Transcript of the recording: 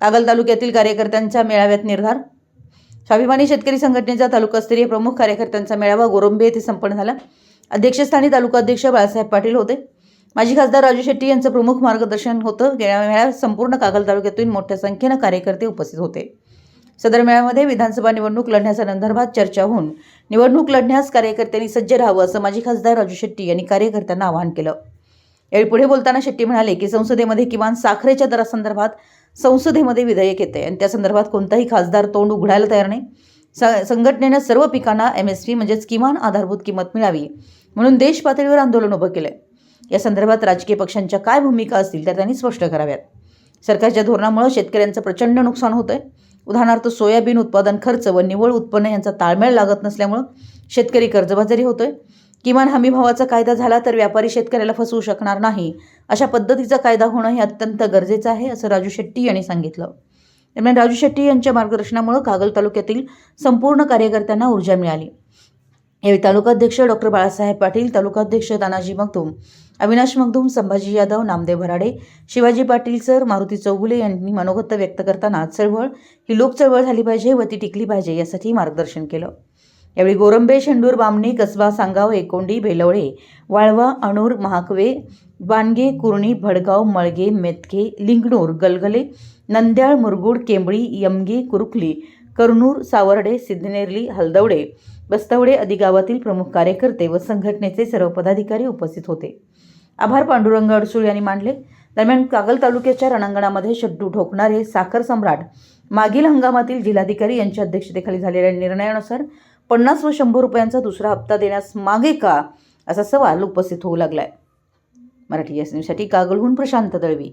कागल तालुक्यातील कार्यकर्त्यांच्या मेळाव्यात निर्धार? स्वाभिमानी शेतकरी संघटनेचा तालुकास्तरीय प्रमुख कार्यकर्त्यांचा मेळावा गोरंबे येथे संपन्न झाला. अध्यक्षस्थानी तालुकाध्यक्ष बाळासाहेब पाटील होते. माजी खासदार राजू शेट्टी यांचं प्रमुख मार्गदर्शन होतं. या मेळाव्यात संपूर्ण कागल तालुक्यातून मोठ्या संख्येनं कार्यकर्ते उपस्थित होते. सदर मेळाव्यामध्ये विधानसभा निवडणूक लढण्याच्या संदर्भात चर्चा होऊन निवडणूक लढण्यास कार्यकर्त्यांनी सज्ज राहावं असं माजी खासदार राजू शेट्टी यांनी कार्यकर्त्यांना आवाहन केलं. यावेळी पुढे बोलताना शेट्टी म्हणाले की संसदेमध्ये किमान साखरेच्या दरासंदर्भात संसदेमध्ये विधेयक येते आणि त्या संदर्भात कोणताही खासदार तोंड उघडायला तयार नाही. स संघटनेनं सर्व पिकांना एम एस पी म्हणजेच किमान आधारभूत किंमत मिळावी म्हणून देश पातळीवर आंदोलन उभं केलं या संदर्भात राजकीय पक्षांच्या काय भूमिका असतील त्या त्यांनी स्पष्ट कराव्यात. सरकारच्या धोरणामुळे शेतकऱ्यांचं प्रचंड नुकसान होतंय. उदाहरणार्थ सोयाबीन उत्पादन खर्च व निव्वळ उत्पन्न यांचा ताळमेळ लागत नसल्यामुळं शेतकरी कर्जबाजारी होतोय. किमान हमी भावाचा कायदा झाला तर व्यापारी शेतकऱ्याला फसवू शकणार नाही. अशा पद्धतीचा कायदा होणं हे अत्यंत गरजेचं आहे असं राजू शेट्टी यांनी सांगितलं. दरम्यान राजू शेट्टी यांच्या मार्गदर्शनामुळे कागल तालुक्यातील संपूर्ण कार्यकर्त्यांना ऊर्जा मिळाली. यावेळी तालुकाध्यक्ष डॉक्टर बाळासाहेब पाटील तालुकाध्यक्ष तानाजी मगदूम अविनाश मगदूम संभाजी यादव नामदेव भराडे शिवाजी पाटील सर मारुती चौगुले यांनी मनोगत व्यक्त करताना चळवळ ही लोक चळवळ झाली पाहिजे व ती टिकली पाहिजे यासाठी मार्गदर्शन केलं. यावेळी गोरंबे शेंडूर बामणी कसबा सांगाव एकोंडी बेलवळे वाळवा अणूर महाकवे बानगे कुर्णी भडगाव मळगे मेतके लिंगणूर गलगले नंद्याळ मुरगुड केंबळी यमगी कुरुखली करनूर सावर्डे सिद्धनेरली हलदवडे बस्तवडे आदी गावातील प्रमुख कार्यकर्ते व संघटनेचे सर्व पदाधिकारी उपस्थित होते. आभार पांडुरंग अडसूळ यांनी मांडले दरम्यान कागल तालुक्याच्या रणांगणामध्ये शड्डू ठोकणारे साखर सम्राट मागील हंगामातील जिल्हाधिकारी यांच्या अध्यक्षतेखाली झालेल्या निर्णयानुसार पन्नास व शंभर रुपयांचा दुसरा हप्ता देण्यास मागे का असा सवाल उपस्थित होऊ लागलाय. मराठी एस न्यूजसाठी कागलहून प्रशांत दळवी.